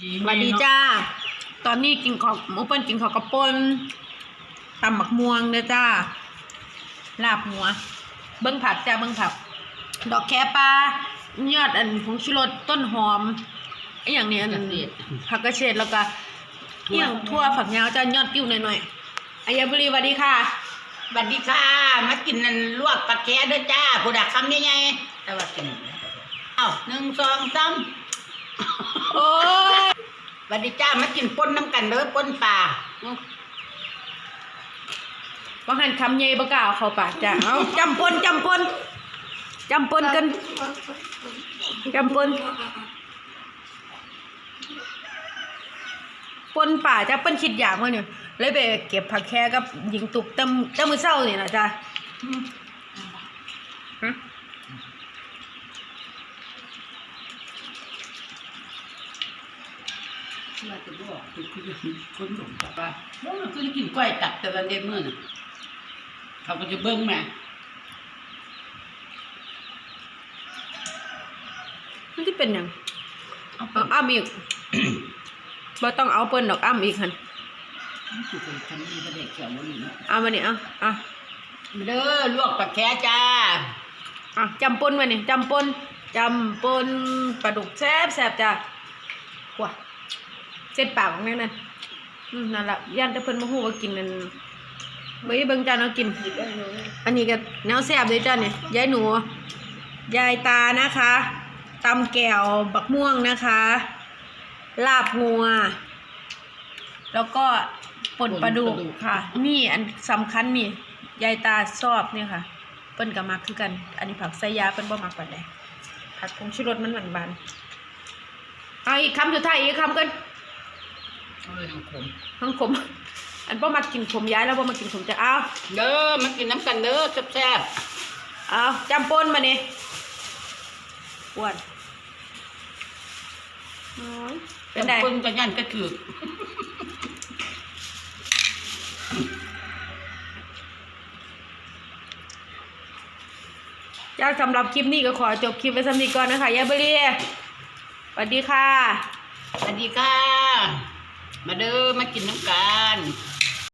สวัสดีจ้า ตอนนี้กินของหมูเปิ้ลกินข้าวกระปนตำหมักม่วงเด้อจ้า ลาบหัว เบิ้งผักจ้าเบิ้งผัก ดอกแคปลายอดอันผงชูรสต้นหอมไอ้อย่างเนี้ยอันผักกระเฉดแล้วก็อหย่างทั่วฝักยาวจ้ายอดกิ้วหน่อยๆอายาบุรีสวัสดีค่ะสวัสดีค่ะ มากินนั่นลวกปลาแกะด้วยจ้าผู้ดักคำยังไงแต่ว่ากินเอ้าหนึ่งสองสามโอ้ยส วัสดีจ้ามากินปนน้ำกันเด้อปนปลาว่าหันคำเย่บกล้าเอาเข้าปากจ้าเอาจำปนจำปนจำปนกันจำปนปนป่าจ้ะเปิ้นคิดอยากมาเนี่ยเลยไปเก็บผักแค่กับหญิงตุกตั้มตั้มมือเศร้านี่นะจ้ะ ว่าจะบอกคือคือคนหลงกับว่าแล้วมันคือกินกล้วยตับแต่ละเด็ดมื้อน่ะเขาก็จะเบิ่งมามันที่เป็นหยังเอาอ้ำอีกบ่ต้องเอาเปิ้นดอกอ้ำอีกหันคือคนทำนี่ก็ได้แก่บ่นี่เนาะเอามานี่เอาเอามาเด้อลวกปลาแกะจ้าเอาจำปนมานี่จำปนจำปนปลาดุกแซ่บแซ่บจ้ะว้า เส้นปากของแม่นั่นอืมนั่นละย่านแต่เพิ่นบ่ฮู้ว่ากินนั่นเบิ่งเบิ่งจ้าเนากิน อันนี้ก็แนวแซ่บเลยจ้าเนี่ยยายหนู ยายตานะคะตำแก้วบักม่วงนะคะ ลาบงัว แล้วก็ป่นปลาดุกค่ะ นี่อันสำคัญนี่ ยายตาชอบเนี่ยค่ะ เปิ้นก็มักคือกัน อันนี้ผักไซยาเปิ้นบ่มักปานใดผักผงชูรสมันหวานๆเอาอีกคำสุดท้ายอีกคำกัน เอ้ยน้ำขมทั้งขม อันบ่มักกินขมย้ายแล้วบ่มักกินขมจะเอาเด้อมากินน้ำกันเด้อแซ่บเอาจำปนมานี่ปวดโอ้ยๆเป็นไงคนกันยันก็ถือจากสำหรับคลิปนี้ก็ขอจบคลิปไว้สำนี้ก่อนนะคะยายบรีสวัสดีค่ะ สวัสดีค่ะ มาเด้อมากินน้ำกัน